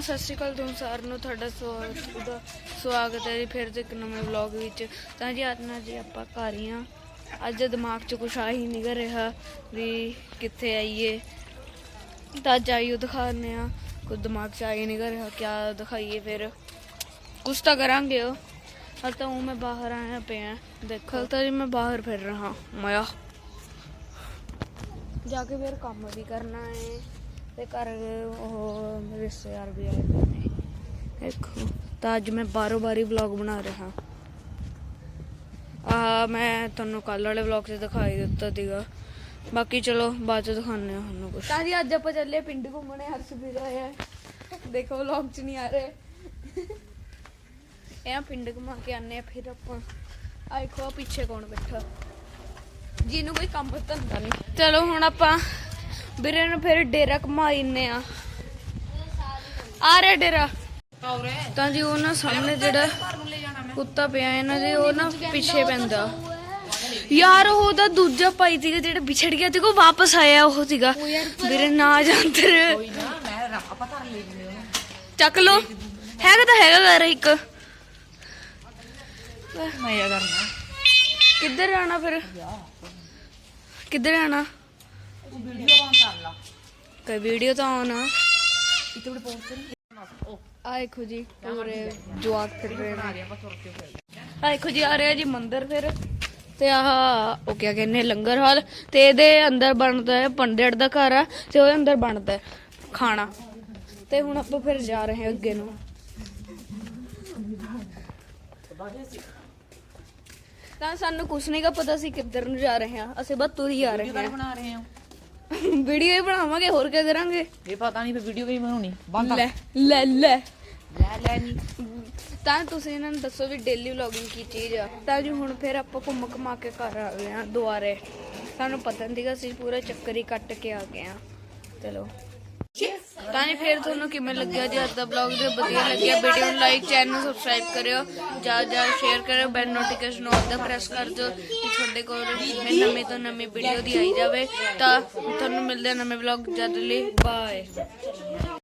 ਤਾਂ ਸਤਿ ਸ਼੍ਰੀ ਅਕਾਲ ਤੁਹਾਨੂੰ ਸਾਰਿਆਂ ਨੂੰ, ਤੁਹਾਡਾ ਸਵਾ- ਸਵਾਗਤ ਹੈ ਜੀ ਫਿਰ ਤੋਂ ਇੱਕ ਨਵੇਂ ਵਲੌਗ ਵਿੱਚ। ਤਾਂ ਜੀ, ਅੱਜ ਨਾ ਜੀ ਆਪਾਂ ਘਰ ਹੀ ਹਾਂ। ਅੱਜ ਦਿਮਾਗ 'ਚ ਕੁਛ ਆ ਹੀ ਨਹੀਂ ਕਰ ਰਿਹਾ ਵੀ ਕਿੱਥੇ ਆਈਏ। ਤਾਂ ਅੱਜ ਆਈਓ ਦਿਖਾਉਂਦੇ ਆ ਕੁਝ ਦਿਮਾਗ 'ਚ ਆ ਹੀ ਨਹੀਂ ਕਰ ਰਿਹਾ, ਕਿਆ ਦਿਖਾਈਏ ਫਿਰ। ਕੁਛ ਤਾਂ ਕਰਾਂਗੇ ਉਹ। ਹਾਲ ਤਾਂ ਉਹ ਮੈਂ ਬਾਹਰ ਆਇਆ ਪਿਆ ਦੇਖੋ। ਤਾਂ ਜੀ ਮੈਂ ਬਾਹਰ ਫਿਰ ਰਹਾ ਮਾਇਆ ਜਾ ਕੇ ਫਿਰ ਕੰਮ ਵੀ ਕਰਨਾ ਹੈ। ਤੇ ਘਰ ਉਹ ਰਿਸ਼ਤੇਦਾਰ ਵੀ ਆਏ ਹੋਏ ਨੇ। ਦੇਖੋ ਤਾਂ ਅੱਜ ਮੈਂ ਬਾਰੋ ਬਾਰੀ ਵਲੌਗ ਬਣਾ ਰਿਹਾ। ਆ ਮੈਂ ਤੁਹਾਨੂੰ ਕੱਲ ਵਾਲੇ ਵਲੌਗ 'ਚ ਦਿਖਾਈ ਦਿੱਤਾ ਸੀਗਾ। ਬਾਕੀ ਚਲੋ ਬਾਅਦ 'ਚ ਦਿਖਾਉਂਦੇ ਹਾਂ ਤੁਹਾਨੂੰ ਕੁਝ ਤਾਂ ਜੀ ਅੱਜ ਆਪਾਂ ਚੱਲੇ ਪਿੰਡ ਘੁੰਮਣੇ ਹਰਸ਼ ਵੀਰ ਆਇਆ। ਦੇਖੋ ਵਲੌਗ 'ਚ ਨਹੀਂ ਆ ਰਹੇ। ਇਹ ਆ ਪਿੰਡ ਘੁਮਾ ਕੇ ਆਨੇ ਆ ਫਿਰ ਆਪਾਂ ਆ ਦੇਖੋ ਆਹ ਪਿੱਛੇ ਕੌਣ ਬੈਠਾ। ਜਿਹਨੂੰ ਕੋਈ ਕੰਮ ਧੰਦਾ ਨਹੀਂ। ਚਲੋ ਹੁਣ ਆਪਾਂ ਵੀਰੇ ਨੂੰ ਫਿਰ ਡੇਰਾ ਘੁਮਾ ਦਿੰਨੇ ਆ। ਆ ਰਿਹਾ ਡੇਰਾ। ਤਾਂ ਜੀ ਉਹ ਨਾ ਸਾਹਮਣੇ ਜਿਹੜਾ ਕੁੱਤਾ ਪਿਆ ਇਹਨਾਂ ਦੇ ਉਹ ਨਾ ਪਿੱਛੇ ਪੈਂਦਾ। ਯਾਰ ਉਹ ਦਾ ਦੂਜਾ ਭਾਈ ਸੀਗਾ ਜਿਹੜਾ ਵਿਛੜ ਗਿਆ ਤੇ ਉਹ ਵਾਪਸ ਆਇਆ ਉਹ ਸੀਗਾ। ਵੀਰੇ ਨਾ ਜਾਂਦਰ ਚੱਕ ਲੋ ਹੈਗਾ ਤਾਂ ਹੈਗਾ ਘਰ ਇੱਕ। ਮੈਂ ਇਹ ਕਰਨਾ। ਕਿੱਧਰ ਆਣਾ ਫਿਰ? ਕਿੱਧਰ ਆਣਾ ਤੂੰ ਵੀਡੀਓ ਆਨ ਕਰ ਲਾ। ਕੋਈ ਵੀਡੀਓ ਤਾਂ ਆਉਣਾ ਇੱਥੇ ਬੜੇ ਪੋਸਟ ਉਹ ਆ ਦੇਖੋ ਜੀ ਪੂਰੇ ਜਵਾਕ ਫਿਰ ਰਹੇ ਆ ਨੇ। ਰਿਹਾ ਆਪਾਂ ਤੁਰ ਕੇ ਫਿਰ। ਆ ਦੇਖੋ ਜੀ ਆ ਰਿਹਾ ਜੀ ਮੰਦਿਰ ਫਿਰ। ਤੇ ਆਹ ਉਹ ਕਿਆ ਕਹਿੰਦੇ ਲੰਗਰ ਹਾਲ। ਤੇ ਇਹਦੇ ਅੰਦਰ ਬਣਦਾ ਹੈ ਪੰਡਿਤ ਦਾ ਘਰ ਆ ਤੇ ਉਹਦੇ ਅੰਦਰ ਬਣਦਾ ਹੈ ਖਾਣਾ। ਤੇ ਹੁਣ ਆਪਾਂ ਫਿਰ ਜਾ ਰਹੇ ਹਾਂ ਅੱਗੇ ਨੂੰ। ਤਾਂ ਸਾਨੂੰ ਕੁਛ ਨਹੀਂ ਗਾ ਪਤਾ ਸੀ ਕਿੱਧਰ ਨੂੰ ਜਾ ਰਹੇ ਹਾਂ। ਅਸੀਂ ਬਸ ਤੁਰ ਹੀ ਆ ਰਹੇ ਵੀਡੀਓ ਬਣਾ ਰਹੇ ਹਾਂ ਹਾਂ। ਵੀਡੀਓ ਹੀ ਬਣਾਵਾਂਗੇ ਹੋਰ ਕੀ ਕਰਾਂਗੇ? ਇਹ ਪਤਾ ਨਹੀਂ ਫਿਰ ਵੀਡੀਓ ਵੀ ਬਣਾਉਣੀ ਬੰਦ ਲੈ ਲੈ ਲੈ। ਲੈ ਲੈ ਨਹੀਂ ਤਾਂ ਤੁਸੀਂ ਇਹਨਾਂ ਨੂੰ ਦੱਸੋ ਵੀ ਡੇਲੀ ਵਲੌਗਿੰਗ ਕੀ ਚੀਜ਼ ਆ। ਤਾਂ ਜੀ ਹੁਣ ਫਿਰ ਆਪਾਂ ਘੁੰਮ ਘਮਾ ਕੇ ਘਰ ਆ ਗਏ ਆ ਦੁਆਰੇ। ਸਾਨੂੰ ਪਤਾ ਨਹੀਂ ਸੀਗਾ ਅਸੀਂ ਪੂਰਾ ਚੱਕਰ ਹੀ ਕੱਟ ਕੇ ਆ ਗਏ ਆ ਚਲੋ। ਤਾਂ ਜੀ ਫਿਰ ਤੁਹਾਨੂੰ ਕਿਵੇਂ ਲੱਗਿਆ ਜੀ ਅੱਜ ਦਾ ਵਲੌਗ ਜੇ ਵਧੀਆ ਲੱਗਿਆ ਵੀਡੀਓ ਨੂੰ ਲਾਈਕ ਚੈਨਲ ਨੂੰ ਸਬਸਕ੍ਰਾਈਬ ਕਰਿਓ, ਜ਼ਿਆਦਾ ਜ਼ਿਆਦਾ ਸ਼ੇਅਰ ਕਰਿਓ ਬੈਲ ਨੋਟੀਫਿਕੇਸ਼ਨ ਆਲ ਦਾ ਪ੍ਰੈਸ ਕਰ ਦਿਓ ਕਿ ਤੁਹਾਡੇ ਕੋਲ ਨਵੀਂ ਤੋਂ ਨਵੀਂ ਵੀਡੀਓ ਦੀ ਆਈ ਜਾਵੇ। ਤਾਂ ਤੁਹਾਨੂੰ ਮਿਲਦੇ ਆ ਨਵੇਂ ਵਲੌਗ ਜਦ ਲਈ ਬਾਏ